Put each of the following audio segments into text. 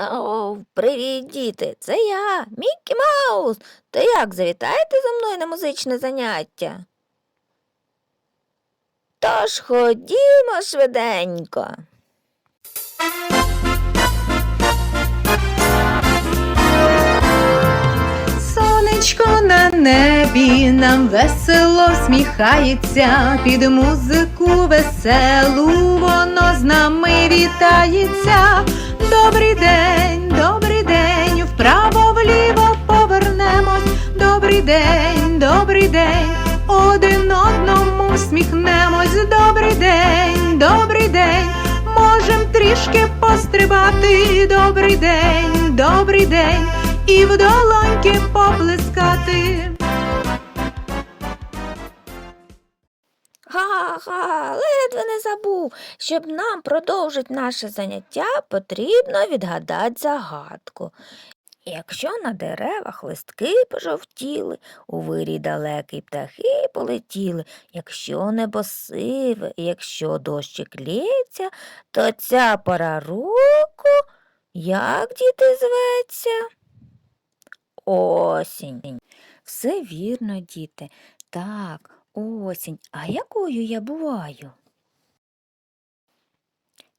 О, привіт, діти! Це я, Міккі Маус. То як завітаєте за мною на музичне заняття? Тож ходімо швиденько. Сонечко на небі нам весело всміхається, під музику веселу воно з нами вітається. Добрий день, добрий день, вправо вліво повернемось. Добрий день, добрий день, один одному всміхнемось. Добрий день, добрий день, можем трішки пострибати. Добрий день, добрий день, і в долоньки поплескати. Ха-ха, ледве не забув. Щоб нам продовжити наше заняття, потрібно відгадати загадку. Якщо на деревах листки пожовтіли, у вирій далекий птахи полетіли, якщо небо сиве, якщо дощик лється, то ця пора року, як діти зветься? Осінь. Все вірно, діти. Так, осінь. А якою я буваю?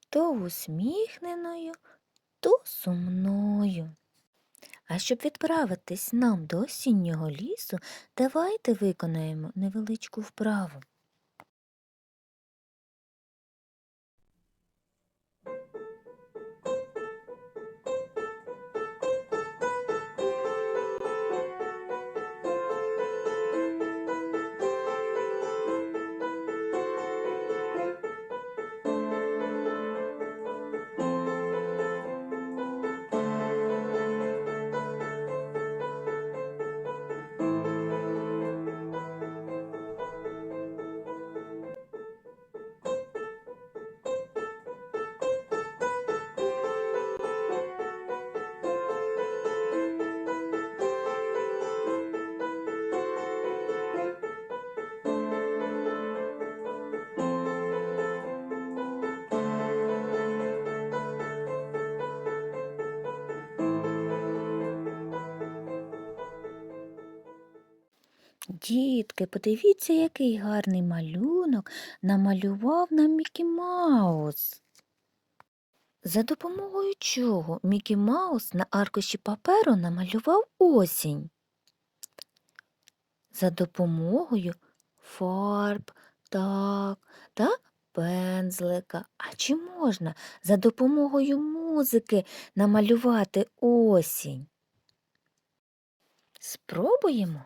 То усміхненою, то сумною. А щоб відправитись нам до осіннього лісу, давайте виконаємо невеличку вправу. Дітки, подивіться, який гарний малюнок намалював нам Мікі Маус. За допомогою чого Мікі Маус на аркуші паперу намалював осінь? За допомогою фарб, так, та пензлика. А чи можна за допомогою музики намалювати осінь? Спробуємо.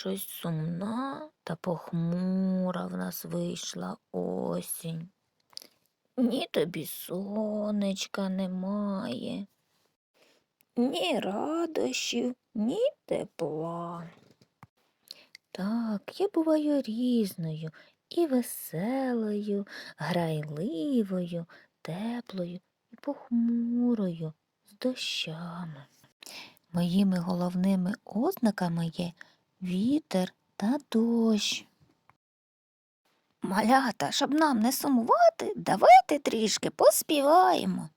щось сумна та похмура в нас вийшла осінь. Ні тобі сонечка немає, ні радощів, ні тепла. Так, я буваю різною, і веселою, грайливою, теплою і похмурою, з дощами. Моїми головними ознаками є вітер та дощ. Малята, щоб нам не сумувати, давайте трішки поспіваємо.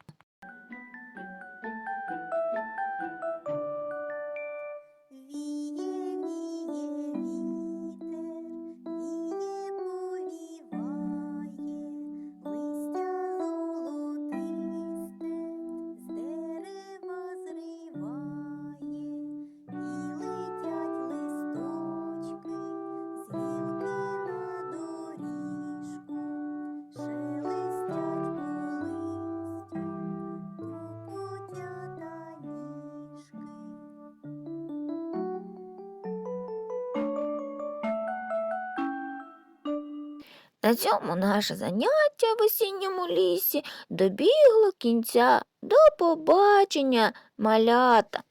На цьому наше заняття в осінньому лісі добігло кінця. До побачення, малята!